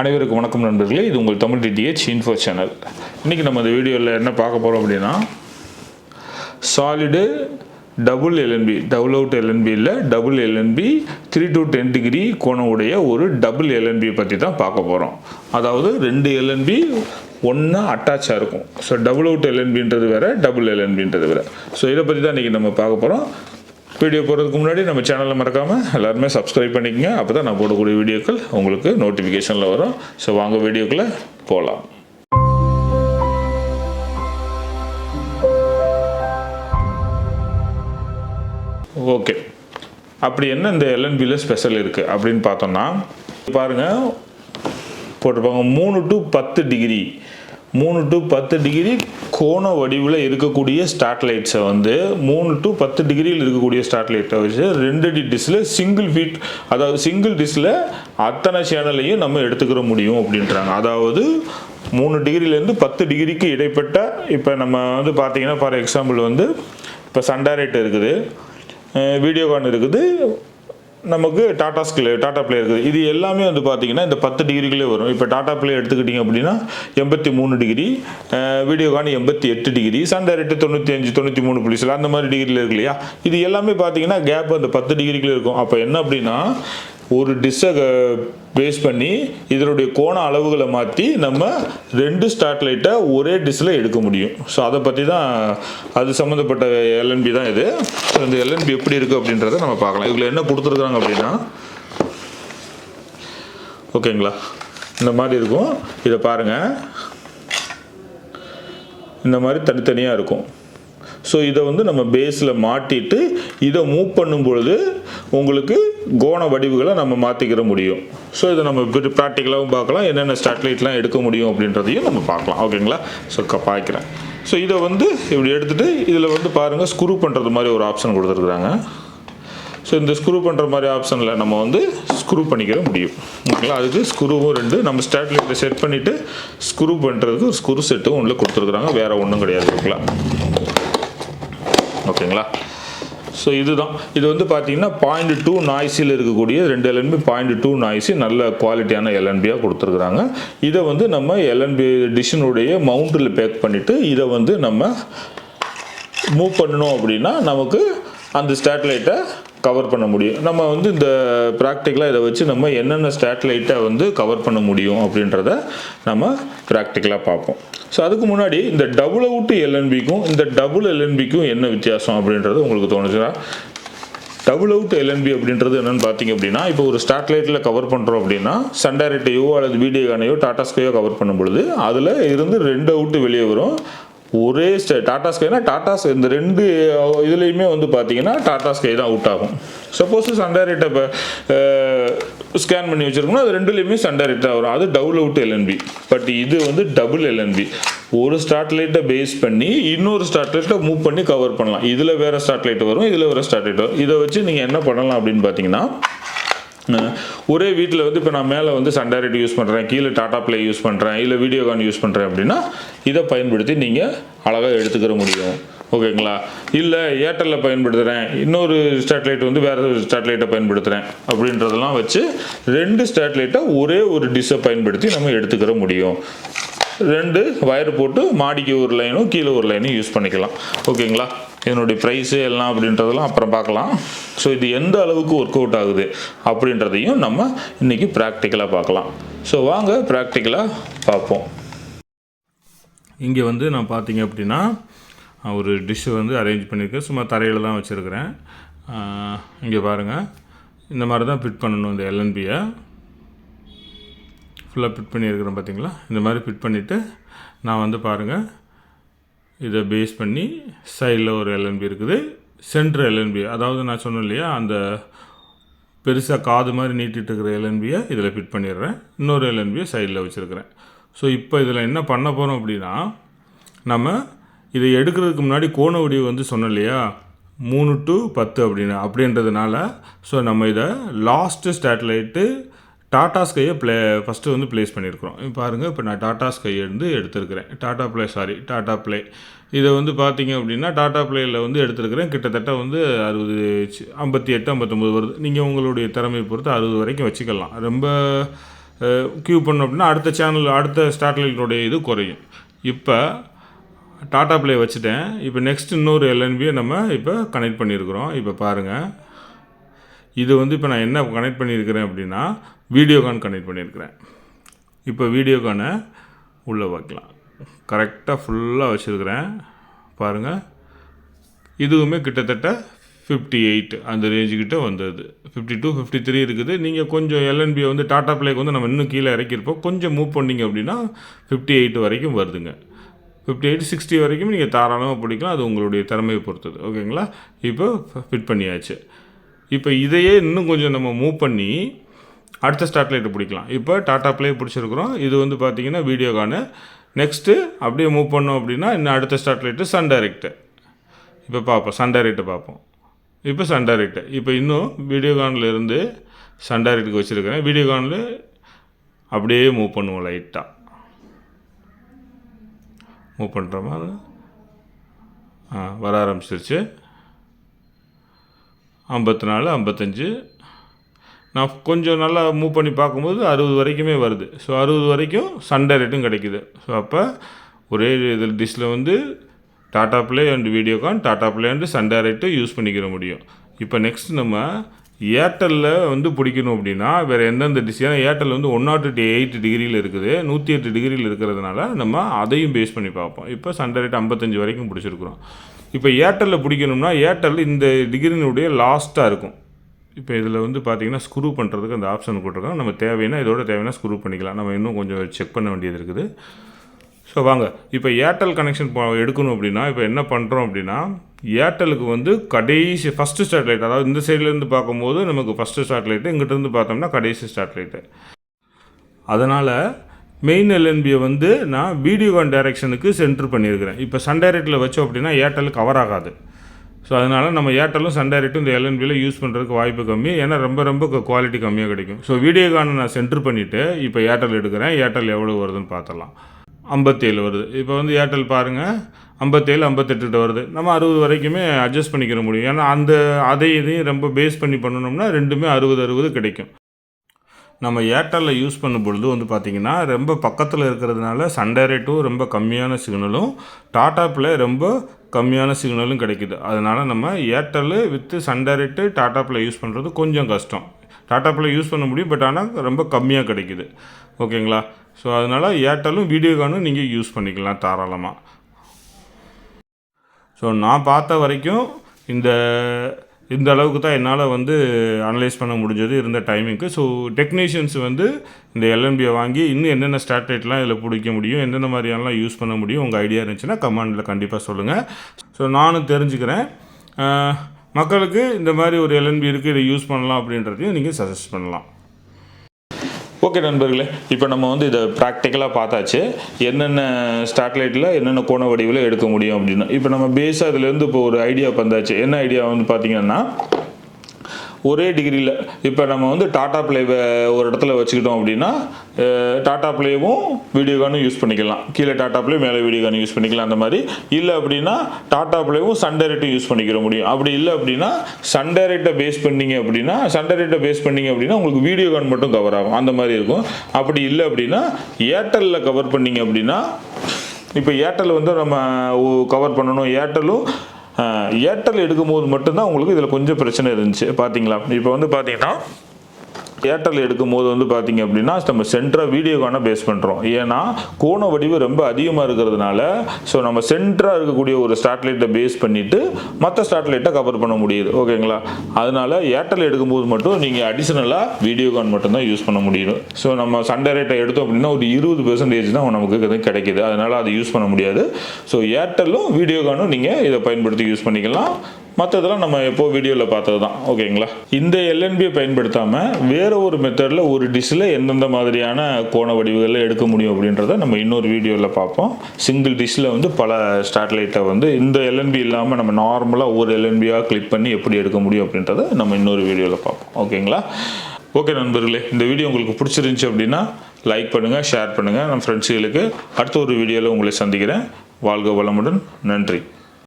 அனைவருக்கும் வணக்கம் நண்பர்களே. இது உங்கள் தமிழ் டிடிஹெச் இன்ஃபோ சேனல். இன்றைக்கி நம்ம இந்த வீடியோவில் என்ன பார்க்க போகிறோம் அப்படின்னா solid double LNB double out எல்என்பியில் double LNB three to ten degree கோணம் உடைய ஒரு டபுள் எல்என்பி பற்றி தான் பார்க்க போகிறோம் அதாவது ரெண்டு எல்என்பி ஒன்றா அட்டாச்சாக இருக்கும். ஸோ டபுள் அவுட் எல்என்பின்றது வேறு டபுள் எல்என்பின்றது வேறு. ஸோ இதை பற்றி தான் இன்றைக்கி நம்ம பார்க்க போகிறோம் வீடியோ போகிறதுக்கு முன்னாடி நம்ம சேனலை மறக்காமல் எல்லாருமே சப்ஸ்கிரைப் பண்ணிக்கங்க. அப்போ தான் நான் போடக்கூடிய வீடியோக்கள் உங்களுக்கு நோட்டிஃபிகேஷனில் வரும். ஸோ வாங்க வீடியோக்குள்ளே போகலாம் ஓகே அப்படி என்ன இந்த எல்என்பியில் ஸ்பெஷல் இருக்குது அப்படின்னு பார்த்தோம்னா பாருங்கள் போட்டிருப்பாங்க மூணு டு பத்து டிகிரி மூணு டு பத்து டிகிரி கோண வடிவில் இருக்கக்கூடிய ஸ்டாட்லைட்ஸை வந்து மூணு டு பத்து டிகிரியில் இருக்கக்கூடிய ஸ்டாட்லைட்டை வச்சு ரெண்டு டி டிஸ்ல சிங்கிள் ஃபீட் அதாவது சிங்கிள் டிஸ்ல அத்தனை சேனலையும் நம்ம எடுத்துக்கிற முடியும் அப்படின்றாங்க. அதாவது மூணு டிகிரிலேருந்து பத்து டிகிரிக்கு இடைப்பட்ட இப்போ நம்ம வந்து பார்த்தீங்கன்னா ஃபார் எக்ஸாம்பிள் வந்து இப்போ சண்டாரேட் இருக்குது வீடியோகான் இருக்குது நமக்கு டாடா ஸ்கில் டாடா பிளே இருக்குது. இது எல்லாமே வந்து பார்த்தீங்கன்னா இந்த பத்து டிகிரிகளே வரும். இப்போ டாடா பிளே எடுத்துக்கிட்டிங்க அப்படின்னா எண்பத்தி மூணு டிகிரி வீடியோகான் எண்பத்தி எட்டு டிகிரி சன் டைரக்ட் தொண்ணூற்றி அஞ்சு தொண்ணூற்றி மூணு புள்ளிசில் அந்த மாதிரி டிகிரியில் இருக்கு இல்லையா? இது எல்லாமே பார்த்தீங்கன்னா கேப் அந்த பத்து டிகிரிக்குள்ளே இருக்கும். அப்போ என்ன அப்படின்னா ஒரு டிஷ்ஷை பேஸ் பண்ணி இதனுடைய கோண அளவுகளை மாற்றி நம்ம ரெண்டு ஸ்டாட்லைட்டை ஒரே டிஷ்ஷில் எடுக்க முடியும். ஸோ அதை பற்றி தான் அது சம்மந்தப்பட்ட எல்என்பி தான் இது. ஸோ இந்த எல்என்பி எப்படி இருக்குது அப்படின்றத நம்ம பார்க்கலாம். இதில் என்ன கொடுத்துருக்குறாங்க அப்படின்னா ஓகேங்களா இந்த மாதிரி இருக்கும். இதை பாருங்கள் இந்த மாதிரி தனித்தனியாக இருக்கும். ஸோ இதை வந்து நம்ம பேஸில் மாட்டிட்டு இதை மூவ் பண்ணும் பொழுது உங்களுக்கு கோண வடிவுகளை நம்ம மாற்றிக்கிற முடியும். ஸோ இதை நம்ம ப்ராக்டிக்கலாகவும் பார்க்கலாம் என்னென்ன ஸ்டாட்லைட்லாம் எடுக்க முடியும் அப்படின்றதையும் நம்ம பார்க்கலாம். ஓகேங்களா ஸோ பார்க்குறேன் ஸோ இதை வந்து இப்படி எடுத்துகிட்டு இதில் வந்து பாருங்கள் ஸ்க்ரூ பண்ணுறது மாதிரி ஒரு ஆப்ஷன் கொடுத்துருக்குறாங்க. ஸோ இந்த ஸ்க்ரூ பண்ணுற மாதிரி ஆப்ஷனில் நம்ம வந்து ஸ்க்ரூ பண்ணிக்கிற முடியும். ஓகேங்களா அதுக்கு ஸ்க்ரூவும் ரெண்டு. நம்ம ஸ்டாட்லைட்டில் செட் பண்ணிவிட்டு ஸ்க்ரூ பண்ணுறதுக்கு ஒரு ஸ்க்ரூ செட்டும் உள்ள கொடுத்துருக்குறாங்க. வேறு ஒன்றும் கிடையாது ஓகேங்களா ஓகேங்களா? ஸோ இதுதான். இது வந்து பார்த்தீங்கன்னா பாயிண்ட் டூ நாய்ஸில் இருக்கக்கூடிய ரெண்டு எல்என்பி பாயிண்ட் டூ நாய்ஸி நல்ல குவாலிட்டியான எல்என்பியாக கொடுத்துருக்குறாங்க. இதை வந்து நம்ம எல்என்பி டிஷ்ஷினுடைய மவுண்டில் பேக் பண்ணிவிட்டு இதை வந்து நம்ம மூவ் பண்ணணும் அப்படின்னா நமக்கு அந்த ஸ்டேட்லைட்டை கவர் பண்ண முடியும். நம்ம வந்து இந்த ப்ராக்டிக்கலாக இதை வச்சு நம்ம என்னென்ன ஸ்டாட்லைட்டை வந்து கவர் பண்ண முடியும் அப்படின்றத நம்ம ப்ராக்டிக்கலாக பார்ப்போம். ஸோ அதுக்கு முன்னாடி இந்த டபுள் அவுட்டு எல்என்பிக்கும் இந்த டபுள் எல்என்பிக்கும் என்ன வித்தியாசம் அப்படின்றது உங்களுக்கு தோணுச்சுன்னா டபுள் அவுட் எல்என்பி அப்படின்றது என்னன்னு பார்த்தீங்க அப்படின்னா இப்போ ஒரு ஸ்டாட்லைட்டில் கவர் பண்ணுறோம் அப்படின்னா சன்டைரக்டையோ அல்லது வீடியோகானையோ டாடா ஸ்கையோ கவர் பண்ணும் பொழுது அதில் இருந்து ரெண்டு அவுட்டு வெளியே வரும். ஒரே ஸ்டே டாடா ஸ்கைனா டாடா ஸ்கை. இந்த ரெண்டு இதுலேயுமே வந்து பார்த்தீங்கன்னா டாடா ஸ்கை தான் அவுட் ஆகும். சப்போஸ் சண்டாரிட்ட இப்போ ஸ்கேன் பண்ணி வச்சுருக்கோம்னா அது ரெண்டுலேயுமே சன்டைரக்டாக வரும். அது டபுள் அவுட் எல்என்பி பட் இது வந்து டபுள் எல்என்பி ஒரு ஸ்டாட்லைட்டை பேஸ் பண்ணி இன்னொரு ஸ்டாட்லைட்டை மூவ் பண்ணி கவர் பண்ணலாம். இதில் வேறு ஸ்டாட்லைட் வரும் இதில் வேறு ஸ்டாட்லைட் வரும். இதை வச்சு நீங்கள் என்ன பண்ணலாம் அப்படின்னு பார்த்தீங்கன்னா ஒரே வீட்டில் வந்து இப்போ நான் மேலே வந்து சன்டைரக்ட் யூஸ் பண்ணுறேன் கீழே டாடா ப்ளே யூஸ் பண்ணுறேன் இல்லை வீடியோகான் யூஸ் பண்ணுறேன் அப்படின்னா இதை பயன்படுத்தி நீங்கள் அழகாக எடுத்துக்கிற முடியும். ஓகேங்களா இல்லை ஏர்டெல்லில் பயன்படுத்துகிறேன் இன்னொரு ஸ்டாட்லைட் வந்து வேறு ஸ்டாட்லைட்டை பயன்படுத்துகிறேன் அப்படின்றதெல்லாம் வச்சு ரெண்டு ஸ்டாட்லைட்டை ஒரே ஒரு டிஷ்ஷை பயன்படுத்தி நம்ம எடுத்துக்கிற முடியும். ரெண்டு வயர் போட்டு மாடிக்கு ஒரு லைனும் கீழே ஒரு லைனும் யூஸ் பண்ணிக்கலாம். ஓகேங்களா இதனுடைய ப்ரைஸு எல்லாம் அப்படின்றதெல்லாம் அப்புறம் பார்க்கலாம். ஸோ இது எந்த அளவுக்கு ஒர்க் அவுட் ஆகுது அப்படின்றதையும் நம்ம இன்றைக்கி ப்ராக்டிக்கலாக பார்க்கலாம். ஸோ வாங்க ப்ராக்டிக்கலாக பார்ப்போம். இங்கே வந்து நான் பார்த்தீங்க அப்படின்னா ஒரு டிஷ்ஷை வந்து அரேஞ்ச் பண்ணியிருக்கேன் சும்மா தரையில் தான் வச்சுருக்கிறேன். இங்கே பாருங்கள் இந்த மாதிரி தான் ஃபிட் பண்ணணும் இந்த எல்என்பியை ஃபுல்லாக ஃபிட் பண்ணியிருக்கிறேன் பார்த்தீங்களா? இந்த மாதிரி ஃபிட் பண்ணிவிட்டு நான் வந்து பாருங்கள் இதை பேஸ் பண்ணி சைடில் ஒரு எல்என்பி இருக்குது. சென்ட்ரு எல்என்பி அதாவது நான் சொன்னேன் இல்லையா அந்த பெருசாக காது மாதிரி நீட்டிட்டு இருக்கிற எல்என்பியை இதில் ஃபிட் பண்ணிடுறேன். இன்னொரு எல்என்பியை சைடில் வச்சுருக்கிறேன். ஸோ இப்போ இதில் என்ன பண்ண போகிறோம் அப்படின்னா நம்ம இதை எடுக்கிறதுக்கு முன்னாடி கோண வடிவு வந்து சொன்னோம் இல்லையா மூணு டு பத்து அப்படின்னு அப்படின்றதுனால ஸோ நம்ம இதை லாஸ்ட்டு ஸ்டேட்லைட்டு டாடா ஸ்கையை ப்ளே ஃபஸ்ட்டு வந்து ப்ளேஸ் பண்ணியிருக்கிறோம். இப்போ பாருங்கள் இப்போ நான் டாடா ஸ்கை வந்து எடுத்திருக்கிறேன். Tata Play sorry Tata Play இதை வந்து பார்த்தீங்க அப்படின்னா டாடா ப்ளேயில் வந்து எடுத்திருக்கிறேன். கிட்டத்தட்ட வந்து அறுபது ஐம்பத்தி எட்டு ஐம்பத்தொம்போது வருது. நீங்கள் உங்களுடைய திறமையை பொறுத்து அறுபது வரைக்கும் வச்சுக்கலாம். ரொம்ப க்யூ பண்ணோம் அப்படின்னா அடுத்த சேனல் அடுத்த ஸ்டாட்லைட்டோடைய இது குறையும். இப்போ டாடா ப்ளே வச்சுட்டேன். இப்போ நெக்ஸ்ட் இன்னொரு எல்என்பியை நம்ம இப்போ கனெக்ட் பண்ணியிருக்கிறோம். இப்போ பாருங்கள் இது வந்து இப்போ நான் என்ன கனெக்ட் பண்ணியிருக்கிறேன் அப்படின்னா வீடியோகான் கனெக்ட் பண்ணியிருக்கிறேன். இப்போ வீடியோகானை உள்ளே வைக்கலாம். கரெக்டாக ஃபுல்லாக வச்சுருக்கிறேன். பாருங்கள் இதுவுமே கிட்டத்தட்ட ஃபிஃப்டி எயிட் அந்த ரேஞ்சுக்கிட்ட வந்தது. ஃபிஃப்டி டூ ஃபிஃப்டி த்ரீ இருக்குது நீங்கள் கொஞ்சம் எல்என்பியை வந்து டாட்டா பிளேக்கு வந்து நம்ம இன்னும் கீழே இறக்கியிருப்போம். கொஞ்சம் மூவ் பண்ணீங்க அப்படின்னா ஃபிஃப்டி எயிட் வரைக்கும் வருதுங்க. ஃபிஃப்டி எயிட் சிக்ஸ்டி வரைக்கும் நீங்கள் தாராளமாக பிடிக்கலாம். அது உங்களுடைய திறமையை பொறுத்தது. ஓகேங்களா இப்போ ஃபிட் பண்ணியாச்சு. இப்போ இதையே இன்னும் கொஞ்சம் நம்ம மூவ் பண்ணி அடுத்த ஸ்டாட்லைட்டை பிடிக்கலாம். இப்போ டாட்டா ப்ளே பிடிச்சிருக்கிறோம். இது வந்து பார்த்திங்கன்னா வீடியோகானு நெக்ஸ்ட்டு அப்படியே மூவ் பண்ணோம் அப்படின்னா இன்னும் அடுத்த ஸ்டாட்லைட்டு சன் டைரக்ட்டு இப்போ பார்ப்போம் சன் டைரக்ட்டை பார்ப்போம் இப்போ சன் டைரக்ட்டு இப்போ இன்னும் வீடியோகானில் இருந்து சன் டைரக்ட்டுக்கு வச்சுருக்கிறேன். வீடியோகானில் அப்படியே மூவ் பண்ணுவோம் லைட்டாக மூவ் பண்ணுற மாதிரி. ஆ வர ஆரம்பிச்சிருச்சு. ஐம்பத்தி நாலு ஐம்பத்தஞ்சு நான் கொஞ்சம் நல்லா மூவ் பண்ணி பார்க்கும்போது அறுபது வரைக்குமே வருது. ஸோ அறுபது வரைக்கும் சண்டை ரேட்டும் கிடைக்குது. ஸோ அப்போ ஒரே இதில் டிஷ்ஷில் வந்து Tata Play and Videocon Tata Play and சண்டை ரேட்டு யூஸ் பண்ணிக்கிற முடியும். இப்போ நெக்ஸ்ட் நம்ம ஏர்டெல்லில் வந்து பிடிக்கணும் அப்படின்னா வேறு எந்தெந்த டிஷ் ஏன்னா ஏர்டெல் வந்து ஒன் நாட் எயிட் டிகிரியில் இருக்குது. நூற்றி எட்டு டிகிரியில் இருக்கிறதுனால நம்ம அதையும் பேஸ் பண்ணி பார்ப்போம். இப்போ சண்டை ரேட் ஐம்பத்தஞ்சு வரைக்கும் பிடிச்சிருக்கிறோம். இப்போ ஏர்டெல்லில் பிடிக்கணும்னா ஏர்டெல் இந்த டிகிரினுடைய லாஸ்ட்டாக இருக்கும். இப்போ இதில் வந்து பார்த்திங்கன்னா ஸ்க்ரூ பண்ணுறதுக்கு அந்த ஆப்ஷன் கொடுத்துருக்கோம் நம்ம தேவைன்னா இதோட தேவைன்னா ஸ்க்ரூ பண்ணிக்கலாம். நம்ம இன்னும் கொஞ்சம் செக் பண்ண வேண்டியது இருக்குது. ஸோ வாங்க. இப்போ ஏர்டெல் கனெக்ஷன் எடுக்கணும் அப்படின்னா இப்போ என்ன பண்ணுறோம் அப்படின்னா ஏர்டெலுக்கு வந்து கடைசி ஃபஸ்ட்டு ஸ்டாட்லைட் அதாவது இந்த சைட்லேருந்து பார்க்கும்போது நமக்கு ஃபஸ்ட்டு ஸ்டாட்லைட்டு இங்கிட்டருந்து பார்த்தோம்னா கடைசி ஸ்டாட்லைட்டு அதனால் மெயின் எல்என்பியை வந்து நான் வீடியோகான் டைரெக்ஷனுக்கு சென்டர் பண்ணியிருக்கிறேன். இப்போ சன் டைரக்டில் வச்சோம் அப்படின்னா ஏர்டெல் கவர் ஆகாது. ஸோ அதனால் நம்ம ஏர்டெல்லும் சன் டைரக்டும் இந்த எல்என்பியில் யூஸ் பண்ணுறதுக்கு வாய்ப்பு கம்மி. ஏன்னா ரொம்ப ரொம்ப குவாலிட்டி கம்மியாக கிடைக்கும். ஸோ வீடியோகானை நான் சென்டர் பண்ணிவிட்டு இப்போ ஏர்டெல் எடுக்கிறேன். ஏர்டெல் எவ்வளோ வருதுன்னு பார்த்தலாம் ஐம்பத்தேழு வருது. இப்போ வந்து ஏர்டெல் பாருங்கள் ஐம்பத்தேழு ஐம்பத்தெட்டு வருது. நம்ம அறுபது வரைக்குமே அட்ஜஸ்ட் பண்ணிக்கிற முடியும். ஏன்னா அந்த அதை இதையும் ரொம்ப பேஸ் பண்ணி பண்ணணும்னா ரெண்டுமே அறுபது அறுபது கிடைக்கும். நம்ம ஏர்டெல்லில் யூஸ் பண்ணும் பொழுது வந்து பார்த்திங்கன்னா ரொம்ப பக்கத்தில் இருக்கிறதுனால சண்டே ரேட்டும் ரொம்ப கம்மியான சிக்னலும் டாடா ரொம்ப கம்மியான சிக்னலும் கிடைக்குது. அதனால் நம்ம ஏர்டெல் வித்து சண்டே ரேட்டு டாடா யூஸ் பண்ணுறது கொஞ்சம் கஷ்டம். டாடா யூஸ் பண்ண முடியும் பட் ஆனால் ரொம்ப கம்மியாக கிடைக்குது. ஓகேங்களா? ஸோ அதனால் ஏர்டெல்லும் வீடியோகானும் நீங்கள் யூஸ் பண்ணிக்கலாம் தாராளமாக ஸோ நான் பார்த்த வரைக்கும் இந்த இந்த அளவுக்கு தான் என்னால் வந்து அனலைஸ் பண்ண முடிஞ்சது இருந்த டைமிங்க்கு ஸோ டெக்னீஷியன்ஸ் வந்து இந்த எல்என்பியை வாங்கி இன்னும் என்னென்ன ஸ்டாட்லைட்லாம் இதில் பிடிக்க முடியும் எந்தெந்த மாதிரியெல்லாம் யூஸ் பண்ண முடியும் உங்கள் ஐடியா இருந்துச்சுன்னா கமாண்டில் கண்டிப்பாக சொல்லுங்கள் ஸோ நானும் தெரிஞ்சுக்கிறேன். மக்களுக்கு இந்த மாதிரி ஒரு எல்என்பி இருக்குது இதை யூஸ் பண்ணலாம் அப்படின்றதையும் நீங்கள் சஜஸ்ட் பண்ணலாம். ஓகே நண்பர்களே இப்போ நம்ம வந்து இதை ப்ராக்டிக்கலாக பார்த்தாச்சு. என்னென்ன ஸ்டாட்லைட்டில் என்னென்ன கோண வடிவில் எடுக்க முடியும் அப்படின்னு இப்போ நம்ம பேஸாக இதுலேருந்து இப்போ ஒரு ஐடியா வந்தாச்சு. என்ன ஐடியா வந்து பார்த்தீங்கன்னா ஒரே டிகிரியில் இப்போ நம்ம வந்து டாடா ப்ளேவை ஒரு இடத்துல வச்சுக்கிட்டோம் அப்படின்னா டாட்டா ப்ளேவும் வீடியோ வீடியோகானும் யூஸ் பண்ணிக்கலாம். கீழே டாடா பிளே மேலே வீடியோகானும் யூஸ் பண்ணிக்கலாம் அந்த மாதிரி. இல்லை அப்படின்னா டாடா ப்ளேவும் சன் டைரக்டும் யூஸ் பண்ணிக்கிற முடியும். அப்படி இல்லை அப்படின்னா சன் டைரக்டை பேஸ் பண்ணிங்க அப்படின்னா சன் டைரக்டை பேஸ் பண்ணீங்க அப்படின்னா உங்களுக்கு வீடியோகான் மட்டும் கவர் ஆகும். அந்த மாதிரி இருக்கும். அப்படி இல்லை அப்படின்னா ஏர்டெல்லில் கவர் பண்ணீங்க அப்படின்னா இப்போ ஏர்டெல் வந்து நம்ம கவர் பண்ணணும். ஏர்டெல்லும் ஏர்டெல் எடுக்கும்போது மட்டும்தான் உங்களுக்கு இதில் கொஞ்சம் பிரச்சனை இருந்துச்சு. பார்த்தீங்களா இப்போ வந்து பார்த்தீங்கன்னா ஏர்டெல் எடுக்கும்போது வந்து பார்த்தீங்க அப்படின்னா நம்ம சென்டராக வீடியோக்கான பேஸ் பண்ணுறோம் ஏன்னா கோண வடிவு ரொம்ப அதிகமாக இருக்கிறதுனால ஸோ நம்ம சென்டராக இருக்கக்கூடிய ஒரு ஸ்டாட்லைட்டை பேஸ் பண்ணிவிட்டு மற்ற ஸ்டாட்லைட்டை கவர் பண்ண முடியுது. ஓகேங்களா அதனால ஏர்டெல் எடுக்கும்போது மட்டும் நீங்கள் அடிஷ்னலாக வீடியோகான் மட்டும்தான் யூஸ் பண்ண முடியும். ஸோ நம்ம சண்டை ரேட்டை எடுத்தோம் அப்படின்னா ஒரு இருபது பெர்சன்டேஜ் தான் நமக்கு இது கிடைக்குது. அதனால் அதை யூஸ் பண்ண முடியாது. ஸோ ஏர்டெல்லும் வீடியோகானும் நீங்கள் இதை பயன்படுத்தி யூஸ் பண்ணிக்கலாம். மற்றதெல்லாம் நம்ம எப்போ வீடியோவில் பார்த்தது தான் ஓகேங்களா? இந்த எல்என்பியை பயன்படுத்தாமல் வேறு ஒரு மெத்தடில் ஒரு டிஷ்ஷில் எந்தெந்த மாதிரியான கோண வடிவுகளில் எடுக்க முடியும் அப்படின்றத நம்ம இன்னொரு வீடியோவில் பார்ப்போம். சிங்கிள் டிஷ்ஷில் வந்து பல ஸ்டாட்லைட்டை வந்து இந்த எல்என்பி இல்லாமல் நம்ம நார்மலாக ஒரு எல்என்பியாக கிளிக் பண்ணி எப்படி எடுக்க முடியும் அப்படின்றத நம்ம இன்னொரு வீடியோவில் பார்ப்போம். ஓகேங்களா? ஓகே நண்பர்களே இந்த வீடியோ உங்களுக்கு பிடிச்சிருந்துச்சி அப்படின்னா லைக் பண்ணுங்கள் ஷேர் பண்ணுங்கள் நம்ம ஃப்ரெண்ட்ஸுகளுக்கு அடுத்த ஒரு வீடியோவில் உங்களை சந்திக்கிறேன். வாழ்க வளமுடன். நன்றி.